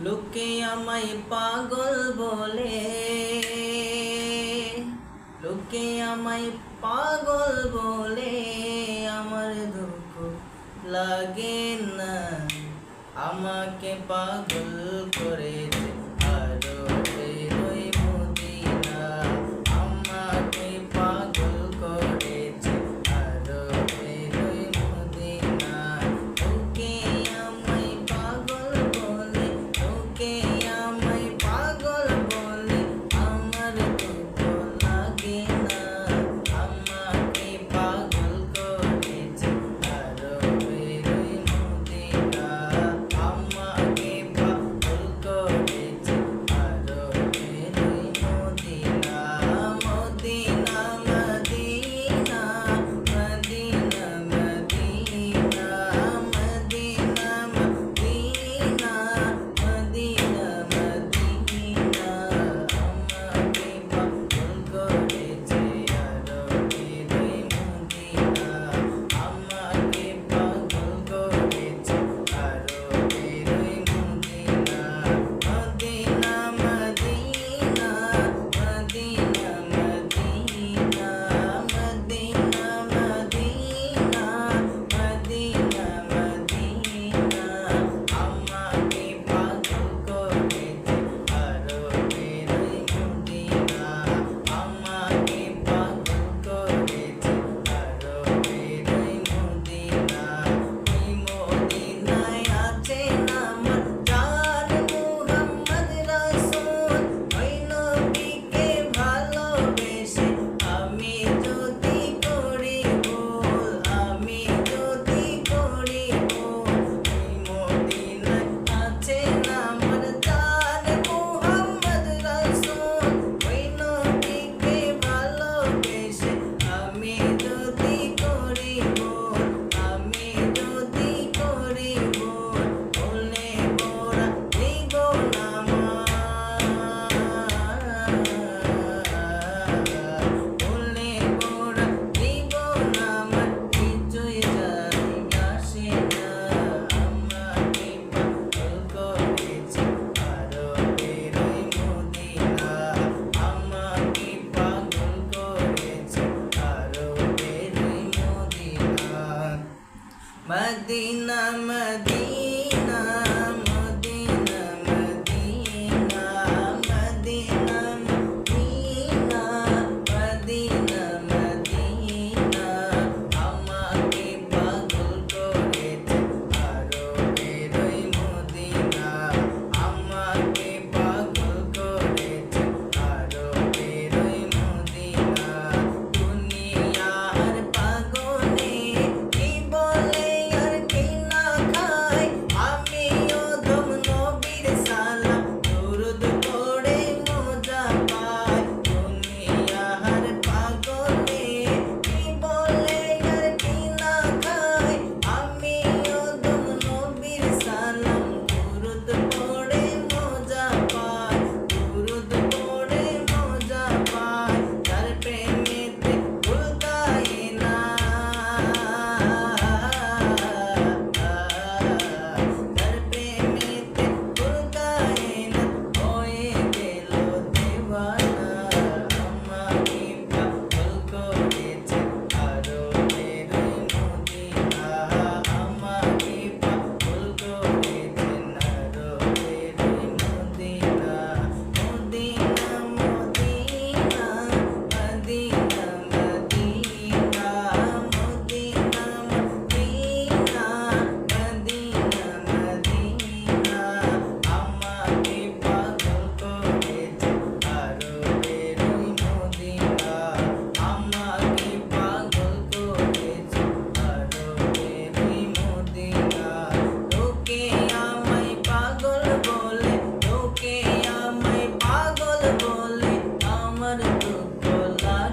লোকে আমায় পাগল বলে। লোকে আমায় পাগল বলে, আমার দুঃখ লাগে না। আমাকে পাগল করেছে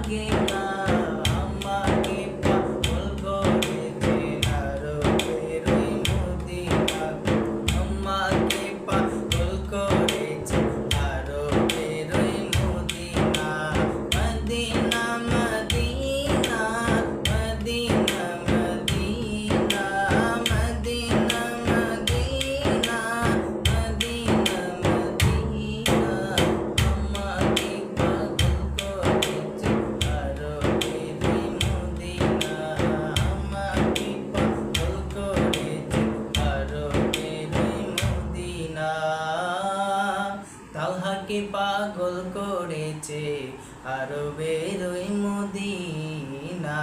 again. আলহাকে পাগল করেছে আরবের ওই মদিনা।